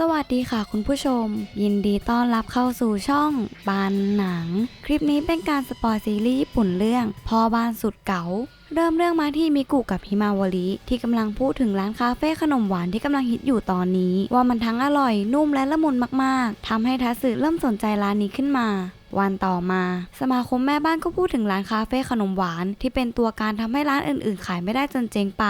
สวัสดีค่ะคุณผู้ชม ยินดีต้อนรับเข้าสู่ช่องบานหนัง คลิปนี้เป็นการสปอยซีรีส์ญี่ปุ่นเรื่องพ่อบ้านสุดเก๋าเริ่มเรื่องมาที่มิกุกับฮิมาวาริ ที่กำลังพูดถึงร้านคาเฟ่ขนมหวานที่กำลังฮิตอยู่ตอนนี้ ว่ามันทั้งอร่อยนุ่มและละมุนมากๆทำให้ทัสึเริ่มสนใจร้านนี้ขึ้นมา วันต่อมา สมาคมแม่บ้านก็พูดถึงร้านคาเฟ่ขนมหวาน ที่เป็นตัวการทำให้ร้านอื่นๆ ขายไม่ได้จนเจ๊งไป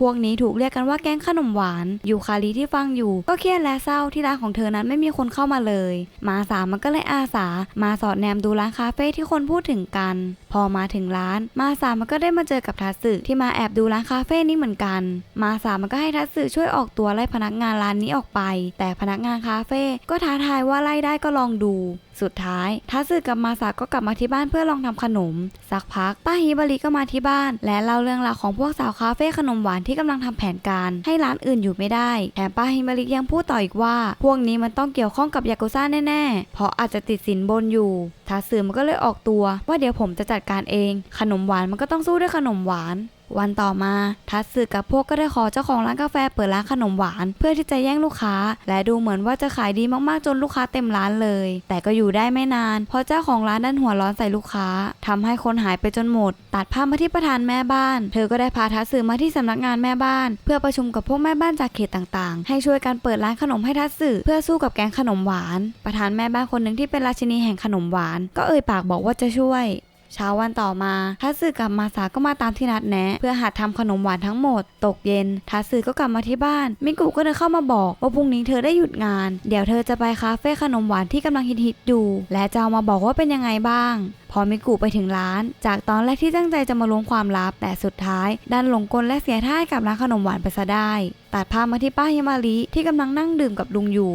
พวกนี้ถูกเรียกกันว่าแก๊งขนมหวาน อยู่คารีที่ฟังอยู่ ก็เครียดและเศร้าที่ร้านของเธอนั้นไม่มีคนเข้ามาเลย มาสามมันก็เลยอาสา มาสอดแนมดูร้านคาเฟ่ที่คนพูดถึงกัน พอมาถึงร้าน มาสามมันก็ได้มาเจอกับทัตสึที่มาแอบดูร้านคาเฟ่นี้เหมือนกัน มาสามมันก็ให้ทัตสึช่วยออกตัวไล่พนักงานร้านนี้ออกไป แต่พนักงานคาเฟ่ก็ท้าทายว่าไล่ได้ก็ลองดู สุดท้ายทัศสึกับมาสาก็กลับมาที่บ้านเพื่อลองทำขนม สักพักป้าฮิบาริก็มาที่บ้าน และเล่าเรื่องราวของพวกสาวคาเฟ่ขนมหวานที่กำลังทำแผนการ ให้ร้านอื่นอยู่ไม่ได้แถมป้าฮิบาริยังพูดต่ออีกว่า พวกนี้มันต้องเกี่ยวข้องกับยากุซ่าแน่ๆ เพราะอาจจะติดสินบนอยู่ทัสึมันก็เลยออกตัว ว่าเดี๋ยวผมจะจัดการเอง ขนมหวานมันก็ต้องสู้ด้วยขนมหวาน วันต่อมาทัตสึกับพวกก็ได้ขอเจ้าของร้านกาแฟเปิดร้านขนมหวาน เพื่อที่จะแย่งลูกค้า และดูเหมือนว่าจะขายดีมากๆจนลูกค้าเต็มร้านเลย แต่ก็อยู่ได้ไม่นาน เพราะเจ้าของร้านดันหัวร้อนใส่ลูกค้าทำให้คนหายไปจนหมด ตัดภาพมาที่ประธานแม่บ้าน เธอก็ได้พาทัตสึมาที่สำนักงานแม่บ้าน เพื่อประชุมกับพวกแม่บ้านจากเขตต่างๆ ให้ช่วยกันเปิดร้านขนมให้ทัตสึเพื่อสู้กับแก๊งขนมหวาน ประธานแม่บ้านคนหนึ่งที่เป็นราชินีแห่งขนมหวาน ก็เอ่ยปากบอกว่าจะช่วย เช้าวันต่อมาทัตสึกับมาสาก็มาตามที่นัดแนะ เพื่อหัดทำขนมหวานทั้งหมด ตกเย็นทัตสึก็กลับมาที่บ้านมิกุก็เดินเข้ามาบอกว่าพรุ่งนี้เธอได้หยุดงาน เดี๋ยวเธอจะไปคาเฟ่ขนมหวานที่กำลังฮิตๆอยู่ และจะเอามาบอกว่าเป็นยังไงบ้าง พอมิกุไปถึงร้าน จากตอนแรกที่ตั้งใจจะมาล้วงความลับ แต่สุดท้ายดันหลงกลและเสียท่าให้กับร้านขนมหวานไปซะได้ตัดภาพมาที่ป้าฮิมาริที่กำลังนั่งดื่มกับลุงอยู่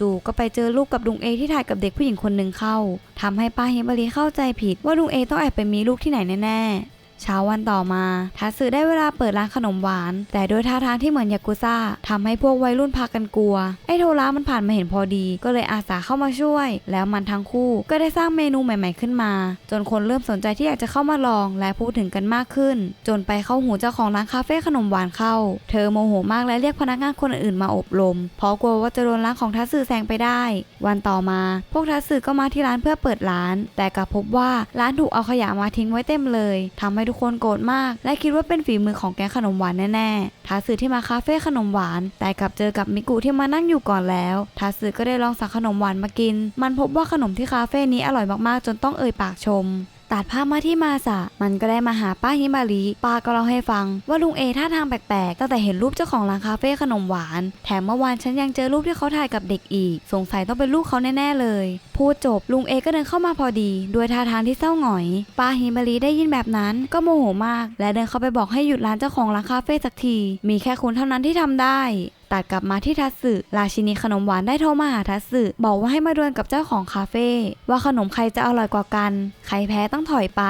จู่ๆก็ไปเจอลูกกับลุงเอที่ถ่ายกับเด็กผู้หญิงคนหนึ่งเข้าทำให้ป้าฮิมาริเข้าใจผิดว่าลุงเอต้องแอบไปมีลูกที่ไหนแน่ๆ เช้าวันต่อมาทัสึได้เวลาเปิดร้านขนมหวาน แต่ด้วยท่าทางที่เหมือนยากุซ่าทำให้พวกวัยรุ่นพากันกลัว ไอ้โทรามันผ่านมาเห็นพอดี ก็เลยอาสาเข้ามาช่วย แล้วมันทั้งคู่ก็ได้สร้างเมนูใหม่ ๆขึ้นมา จนคนเริ่มสนใจที่อยากจะเข้ามาลอง และพูดถึงกันมากขึ้น จนไปเข้าหูเจ้าของร้านคาเฟ่ขนมหวานเข้า เธอโมโหมากและเรียกพนักงานคนอื่นมาอบรม เพราะกลัวว่าจะโดนร้านของทัสึแซงไปได้ วันต่อมา พวกทัสึก็มาที่ร้านเพื่อเปิดร้าน แต่กลับพบว่าร้านถูกเอาขยะมาทิ้งไว้เต็มเลยทำให้ทุกคนโกรธมาก และคิดว่าเป็นฝีมือของแก๊งขนมหวานแน่ๆทาสึที่มาคาเฟ่ขนมหวาน แต่กลับเจอกับมิกุที่มานั่งอยู่ก่อนแล้วทาสึก็ได้ลองสั่งขนมหวานมากิน มันพบว่าขนมที่คาเฟ่นี้อร่อยมากๆ จนต้องเอ่ยปากชม ตัดภาพมาที่มาสะมันก็ได้มาหาป้าฮิมาริป้าก็เล่าให้ฟัง ว่าลุงเอท่าทางแปลกๆตั้งแต่เห็นรูปเจ้าของร้านคาเฟ่ขนมหวาน แถมเมื่อวานฉันยังเจอรูปที่เขาถ่ายกับเด็กอีก สงสัยต้องเป็นลูกเขาแน่ๆเลย พูดจบลุงเอก็เดินเข้ามาพอดีด้วยท่าทางที่เศร้าหงอย ป้าฮิมาริได้ยินแบบนั้นก็โมโหมาก และเดินเข้าไปบอกให้หยุดร้านเจ้าของร้านคาเฟ่สักที มีแค่คุณเท่านั้นที่ทำได้ตัดกลับมาที่ทัสึราชินีขนมหวานได้โทรมาหาทัสึบอกว่าให้มาดวลกับเจ้าของคาเฟ่ว่าขนมใครจะอร่อยกว่ากัน ใครแพ้ต้องถอยไป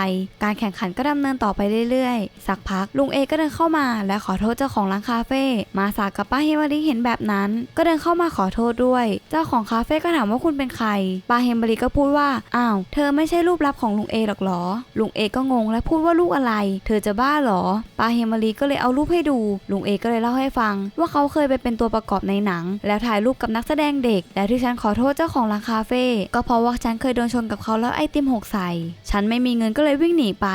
การแข่งขันก็ดำเนินต่อไปเรื่อยๆ สักพักลุงเอก็เดินเข้ามา และขอโทษเจ้าของร้านคาเฟ่มาสากับป้าเฮมาริเห็นแบบนั้น ก็เดินเข้ามาขอโทษด้วย เจ้าของคาเฟ่ก็ถามว่าคุณเป็นใครป้าเฮมาริก็พูดว่าอ้าวเธอไม่ใช่รูปลับของลุงเอหรอกหรอลุงเอก็งงและพูดว่าลูกอะไร เธอจะบ้าหรอป้าเฮมาริก็เลยเอารูปให้ดูลุงเอก็เลยเล่าให้ฟัง ว่าเขาเคยไปเป็นตัวประกอบในหนัง แล้วถ่ายรูปกับนักแสดงเด็ก และที่ฉันขอโทษเจ้าของร้านคาเฟ่ก็เพราะว่าฉันเคยโดนชนกับเขาแล้วไอติมหกใส่ ฉันไม่มีเงินก็เลยวิ่งหนีไป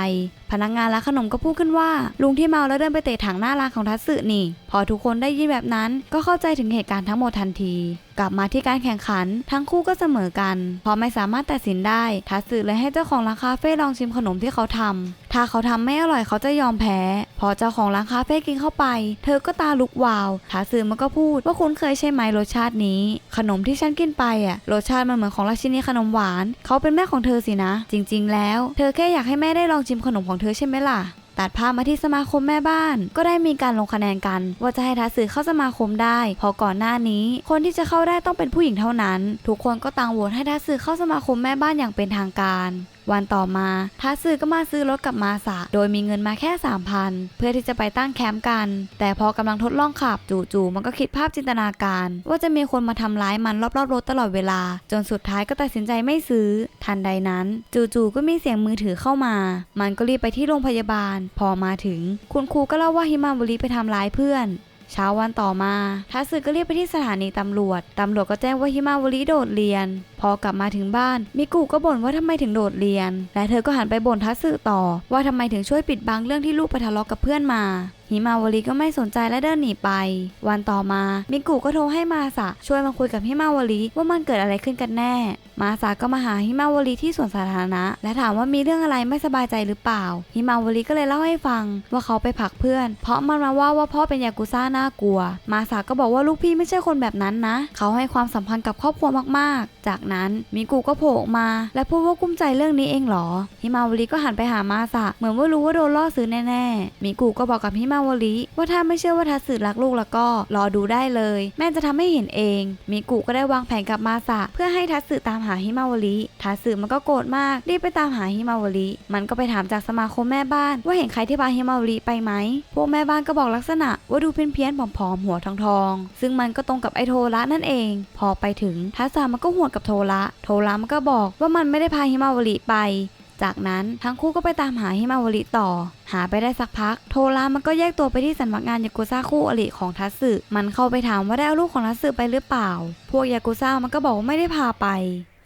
พนักงานร้านขนมก็พูดขึ้นว่า ลุงที่เมาแล้วเดินไปเตะถังหน้าร้านของทัตสึนี่ พอทุกคนได้ยินแบบนั้น ก็เข้าใจถึงเหตุการณ์ทั้งหมดทันที กลับมาที่การแข่งขัน ทั้งคู่ก็เสมอกันพราะไม่สามารถตัดสินได้ ทัตสึเลยให้เจ้าของร้านคาเฟ่ลองชิมขนมที่เขาทำถ้าเขาทำไม่อร่อยเขาจะยอมแพ้ พอเจ้าของร้านคาเฟ่กินเข้าไป เธอก็ตาลุกวาวทัตสึมันก็พูดว่าคุณเคยใช่ไหมรสชาตินี้ ขนมที่ฉันกินไปอะรสชาติมันเหมือนของราชินีขนมหวาน เขาเป็นแม่ของเธอสินะ จริง ๆ แล้ว เธอแค่อยากให้แม่ได้ลองชิมขนมของเธอใช่ไหมล่ะตัดภาพมาที่สมาคมแม่บ้าน ก็ได้มีการลงคะแนนกัน ว่าจะให้ทัศสื่อเข้าสมาคมได้ พอก่อนหน้านี้ คนที่จะเข้าได้ต้องเป็นผู้หญิงเท่านั้น ทุกคนก็ต่างโหวตให้ทัศสื่อเข้าสมาคมแม่บ้านอย่างเป็นทางการ วันต่อมาทัสึก็มาซื้อรถกับมาสะโดยมีเงินมาแค่ 3,000 เพื่อที่จะไปตั้งแคมป์กัน แต่พอกำลังทดลองขับจู่ๆมันก็คิดภาพจินตนาการ ว่าจะมีคนมาทำร้ายมันรอบๆรถตลอดเวลา จนสุดท้ายก็ตัดสินใจไม่ซื้อ ทันใดนั้น จู่ๆก็มีเสียงมือถือเข้ามา มันก็รีบไปที่โรงพยาบาล พอมาถึง คุณครูก็เล่าว่าฮิมาบุริไปทำร้ายเพื่อน เช้าวันต่อมาทัสึก็เรียกไปที่สถานีตำรวจ ตำรวจก็แจ้งว่าฮิมาวริโดดเรียน พอกลับมาถึงบ้าน มิกุก็บ่นว่าทำไมถึงโดดเรียน และเธอก็หันไปบ่นทัสึต่อ ว่าทำไมถึงช่วยปิดบังเรื่องที่ลูกไปทะเลาะกับเพื่อนมา ฮิมาวริก็ไม่สนใจและเดินหนีไป วันต่อมามิกุก็โทรให้มาสะช่วยมาคุยกับฮิมาวริว่ามันเกิดอะไรขึ้นกันแน่ มาสาก็มาหาฮิมาวริที่สวนสาธารณะ และถามว่ามีเรื่องอะไรไม่สบายใจหรือเปล่าฮิมาวริก็เลยเล่าให้ฟังว่าเขาไปผักเพื่อน เพราะมันมาว่าว่าพ่อเป็นยากุซ่าน่ากลัว มาสาก็บอกว่าลูกพี่ไม่ใช่คนแบบนั้นนะ เขาให้ความสัมพันธ์กับครอบครัวมากๆ จากนั้นมิกุก็โผล่มา และพูดว่ากุ้มใจเรื่องนี้เองหรอฮิมาวริก็หันไปหามาสะเหมือนว่ารู้ว่าโดนล่อซื้อแน่ๆมิกุก็บอกกับฮิมาวริว่าถ้าไม่เชื่อว่าทัสึรักลูกแล้วก็รอดูได้เลย แม่จะทำให้เห็นเองมิกุก็ได้วางแผนกับมาสะเพื่อให้ทัสึตามหาฮิมาวริทัสึมันก็โกรธมากรีบไปตามหาฮิมาวริมันก็ไปถามจากสมาคมแม่บ้าน ว่าเห็นใครที่พาฮิมาวริไปไหมพวกแม่บ้านก็บอกลักษณะ ว่าดูเพี้ยนๆผอมๆหัวทองๆซึ่งมันก็ตรงกับไอโทระนั่นเอง พอไปถึงทัสามันก็หวดกับโทระโทระมันก็บอกว่ามันไม่ได้พาฮิมาวริไป จากนั้นทั้งคู่ก็ไปตามหาฮิมาวริต่อ หาไปได้สักพัก โทรามันก็แยกตัวไปที่สำนักงานยากุซ่าคู่อริของทัสึมันเข้าไปถามว่าได้เอาลูกของทัสึไปหรือเปล่า พวกยากุซ่ามันก็บอกว่าไม่ได้พาไป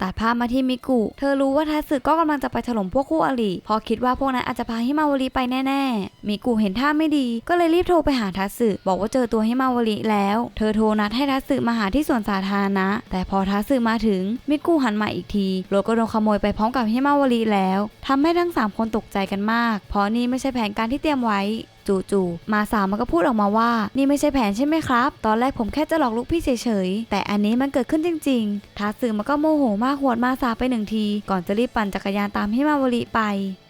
ตัดภาพมาที่มิกุ เธอรู้ว่าทัสึก็กำลังจะไปถล่มพวกคู่อริเพอคิดว่าพวกนั้นอาจจะพาฮิมาวริไปแน่ๆ มิกุเห็นท่าไม่ดี ก็เลยรีบโทรไปหาทัสึบอกว่าเจอตัวฮิมาวริแล้ว เธอโทรนัดให้ทัสึมาหาที่สวนสาธารณะ แต่พอทัสึมาถึง มิกุหันมาอีกทีรถก็โดนขโมยไปพร้อมกับฮิมาวริแล้วทำให้ทั้งสามคนตกใจกันมาก เพราะนี่ไม่ใช่แผนการที่เตรียมไว้ จู่ๆมาสาวมันก็พูดออกมาว่า นี่ไม่ใช่แผนใช่ไหมครับ ตอนแรกผมแค่จะหลอกลูกพี่เฉยๆ แต่อันนี้มันเกิดขึ้นจริงๆ ทาสึมันก็โมโหมากหวดมาสาไปหนึ่งที ก่อนจะรีบปั่นจักรยานตามฮิมาวริไป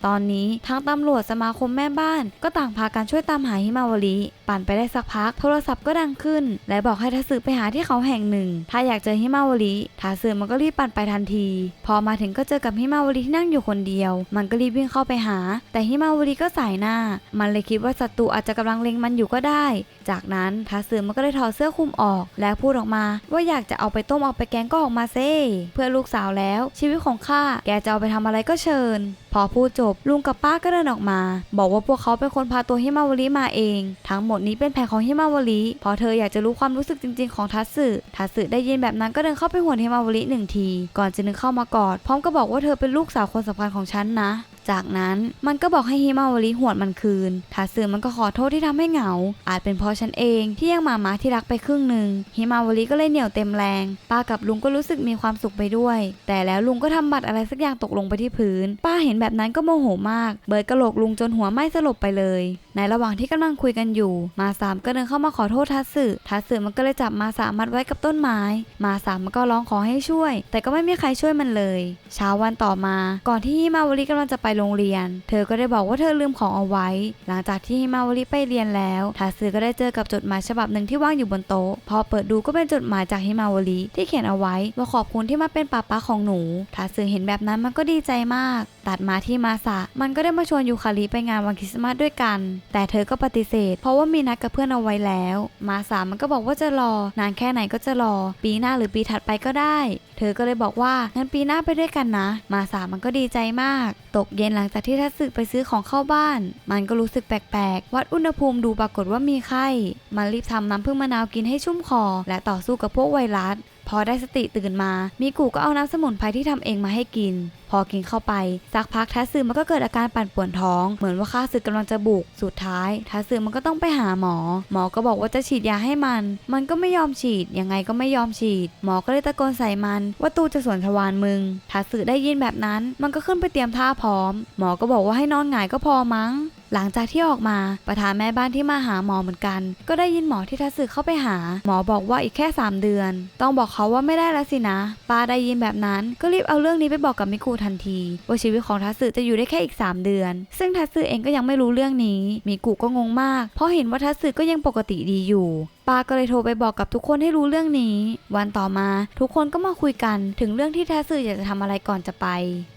ตอนนี้ทั้งตำรวจสมาคมแม่บ้าน ก็ต่างพากันช่วยตามหาฮิมาวริปั่นไปได้สักพัก โทรศัพท์ก็ดังขึ้น และบอกให้ทัสึไปหาที่เขาแห่งหนึ่ง ถ้าอยากเจอฮิมาวริทัสึมันก็รีบปั่นไปทันที พอมาถึงก็เจอกับฮิมาวริที่นั่งอยู่คนเดียว มันก็รีบวิ่งเข้าไปหา แต่ฮิมาวริก็สายหน้า มันเลยคิดว่าศัตรูอาจจะกำลังเล็งมันอยู่ก็ได้ จากนั้นทัสึมันก็ได้ถอดเสื้อคลุมออก และพูดออกมา ว่าอยากจะเอาไปต้มเอาไปแกงก็ออกมาเซ่เพื่อลูกสาวแล้ว ชีวิตของข้าแกจะเอาไปทำอะไรก็เชิญ พอพูดจบลุงกับป้าก็เดินออกมา บอกว่าพวกเขาเป็นคนพาตัวฮิมาวริมาเอง ทั้งหมดนี้เป็นแผนของฮิมาวริเพราะเธออยากจะรู้ความรู้สึกจริง ๆของทัสึทัสึได้ยินแบบนั้นก็เดินเข้าไปหวนฮิมาวริหนึ่งที ก่อนจะนึกเข้ามากอด พร้อมก็บอกว่าเธอเป็นลูกสาวคนสำคัญของฉันนะ จากนั้นมันก็บอกให้ฮิมาวริหวดมันคืนทาซึมันก็ขอโทษที่ทำให้เหงา อาจเป็นเพราะฉันเองที่ยังหมาม้าที่รักไปครึ่งหนึ่งฮิมาวริก็เลยเหนียวเต็มแรงป้ากับลุงก็รู้สึกมีความสุขไปด้วย แต่แล้วลุงก็ทำบัตรอะไรสักอย่างตกลงไปที่พื้น ป้าเห็นแบบนั้นก็โมโหมาก เบิร์ดกระโหลกลุงจนหัวไหม้สลบไปเลย ในระหว่างที่กำลังคุยกันอยู่ มาสามก็เดินเข้ามาขอโทษทัสึทัสึมันก็เลยจับมาสามมัดไว้กับต้นไม้ มาสามมันก็ร้องขอให้ช่วย แต่ก็ไม่มีใครช่วยมันเลย เช้าวันต่อมา ก่อนที่ฮิมาวริกำลังจะไปโรงเรียน เธอก็ได้บอกว่าเธอลืมของเอาไว้ หลังจากที่ฮิมาวริไปเรียนแล้วทัสึก็ได้เจอกับจดหมายฉบับหนึ่งที่วางอยู่บนโต๊ะ พอเปิดดูก็เป็นจดหมายจากฮิมาวริที่เขียนเอาไว้ว่าขอบคุณที่มาเป็นป้าป้าของหนูทัสึเห็นแบบนั้นมันก็ดีใจมาก ตัดมาที่มาสะมันก็ได้มาชวนยูคาริไปงานวันคริสต์มาสด้วยกันแต่เธอก็ปฏิเสธ เพราะว่ามีนัดกับเพื่อนเอาไว้แล้ว มาสามมันก็บอกว่าจะรอนานแค่ไหนก็จะรอ ปีหน้าหรือปีถัดไปก็ได้ เธอก็เลยบอกว่างั้นปีหน้าไปด้วยกันนะ มาสามมันก็ดีใจมาก ตกเย็นหลังจากที่ทัศสึไปซื้อของเข้าบ้าน มันก็รู้สึกแปลกๆ วัดอุณหภูมิดูปรากฏว่ามีไข้ มันรีบทำน้ำผึ้งมะนาวกินให้ชุ่มคอ และต่อสู้กับพวกไวรัส พอได้สติตื่นมา มีกูก็เอาน้ำสมุนไพรที่ทำเองมาให้กิน พอกินเข้าไป สักพักทัสซึมันก็เกิดอาการปั่นป่วนท้อง เหมือนว่าข้าศึกกำลังจะบุก สุดท้ายทัสซึมันก็ต้องไปหาหมอ หมอก็บอกว่าจะฉีดยาให้มัน มันก็ไม่ยอมฉีด ยังไงก็ไม่ยอมฉีด หมอก็เลยตะโกนใส่มัน ว่าตูจะสวนทวารมึงทัสซึได้ยินแบบนั้น มันก็ขึ้นไปเตรียมท่าพร้อม หมอก็บอกว่าให้นอนหงายก็พอมั้ง หลังจากที่ออกมาประธานแม่บ้านที่มาหาหมอเหมือนกัน ก็ได้ยินหมอที่ทัศสึเข้าไปหา หมอบอกว่าอีกแค่ 3 เดือน ต้องบอกเขาว่าไม่ได้แล้วสินะป้าได้ยินแบบนั้น ก็รีบเอาเรื่องนี้ไปบอกกับมิกูทันที ว่าชีวิตของทัศสึจะอยู่ได้แค่อีก 3 เดือน ซึ่งทัศสึเองก็ยังไม่รู้เรื่องนี้มิกูก็งงมาก เพราะเห็นว่าทัศสึก็ยังปกติดีอยู่ ป้าก็เลยโทรไปบอกกับทุกคนให้รู้เรื่องนี้ วันต่อมาทุกคนก็มาคุยกันถึงเรื่องที่ทัศสึอยากจะทำอะไรก่อนจะไป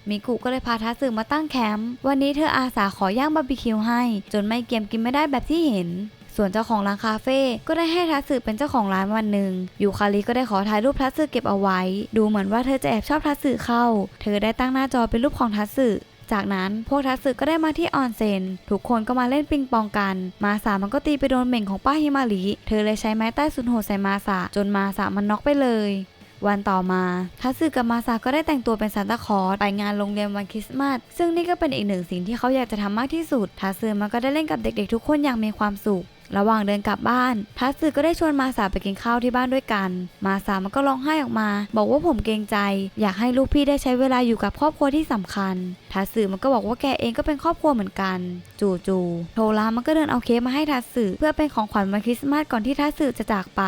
มิกุก็เลยพาทัศสึมาตั้งแคมป์วันนี้เธออาสาขอย่างบาร์บีคิวให้ จนไม่เกียมกินไม่ได้แบบที่เห็น ส่วนเจ้าของร้านคาเฟ่ก็ได้ให้ทัศสึเป็นเจ้าของร้านวันหนึ่งยูคาริก็ได้ขอถ่ายรูปทัศสึเก็บเอาไว้ ดูเหมือนว่าเธอจะแอบชอบทัศสึเข้า เธอได้ตั้งหน้าจอเป็นรูปของทัศสึ จากนั้นพวกทัตสึก็ได้มาที่ออนเซ็นทุกคนก็มาเล่นปิงปองกัน มาสามันก็ตีไปโดนเหม่งของป้าฮิมาริเธอเลยใช้ไม้ใต้สุนโหดใส่มาสาจนมาสามันน็อกไปเลยวันต่อมาทัตสึกับมาซาก็ได้แต่งตัวเป็นซานตาคลอสไปงานโรงเรียนวันคริสต์มาส ซึ่งนี่ก็เป็นอีกหนึ่งสิ่งที่เขาอยากจะทำมากที่สุดทัตสึมันก็ได้เล่นกับเด็กๆทุกคนอย่างมีความสุข ระหว่างเดินกลับบ้านทัตสึก็ได้ชวนมาสาไปกินข้าวที่บ้านด้วยกัน มาสามันก็ร้องไห้ออกมา บอกว่าผมเกรงใจ อยากให้ลูกพี่ได้ใช้เวลาอยู่กับครอบครัวที่สำคัญทัตสึมันก็บอกว่าแกเองก็เป็นครอบครัวเหมือนกัน จู่ๆโทรามันก็เดินเอาเค้กมาให้ทัตสึเพื่อเป็นของขวัญวันคริสต์มาสก่อนที่ทัตสึจะจากไป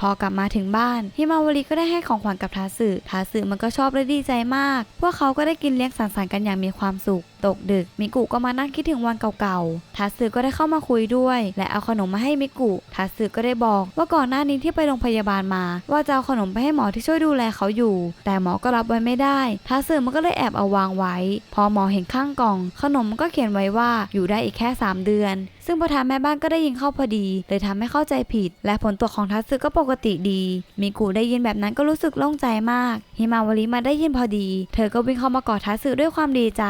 พอกลับมาถึงบ้านฮิมาวารีก็ได้ให้ของขวัญกับทาสึทาสึมันก็ชอบและดีใจมาก พวกเขาก็ได้กินเลี้ยงสังสรรค์กันอย่างมีความสุขตกดึก มิกุก็มานั่งคิดถึงวันเก่าๆทาสึก็ได้เข้ามาคุยด้วย และเอาขนมมาให้มิกุทาสึก็ได้บอกว่าก่อนหน้านี้ที่ไปโรงพยาบาลมา ว่าจะเอาขนมไปให้หมอที่ช่วยดูแลเขาอยู่ แต่หมอก็รับไว้ไม่ได้ทาสึมันก็เลยแอบเอาวางไว้ พอหมอเห็นข้างกล่อง ขนมมันก็เขียนไว้ว่าอยู่ได้อีกแค่ 3 เดือน ซึ่งประธานแม่บ้านก็ได้ยินเข้าพอดี เลยทำให้เข้าใจผิด และผลตรวจของทัตสึก็ปกติดี มิกุได้ยินแบบนั้นก็รู้สึกโล่งใจมาก ฮิมาวาริมาได้ยินพอดี เธอก็วิ่งเข้ามากอดทัตสึด้วยความดีใจ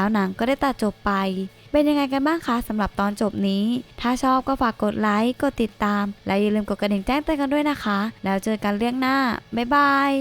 แล้วหนังก็ได้ตัดจบไป เป็นยังไงกันบ้างคะสำหรับตอนจบนี้ ถ้าชอบก็ฝากกดไลค์กดติดตาม และอย่าลืมกดกระดิ่งแจ้งเตือนกันด้วยนะคะ แล้วเจอกันเรื่องหน้าบ๊ายบาย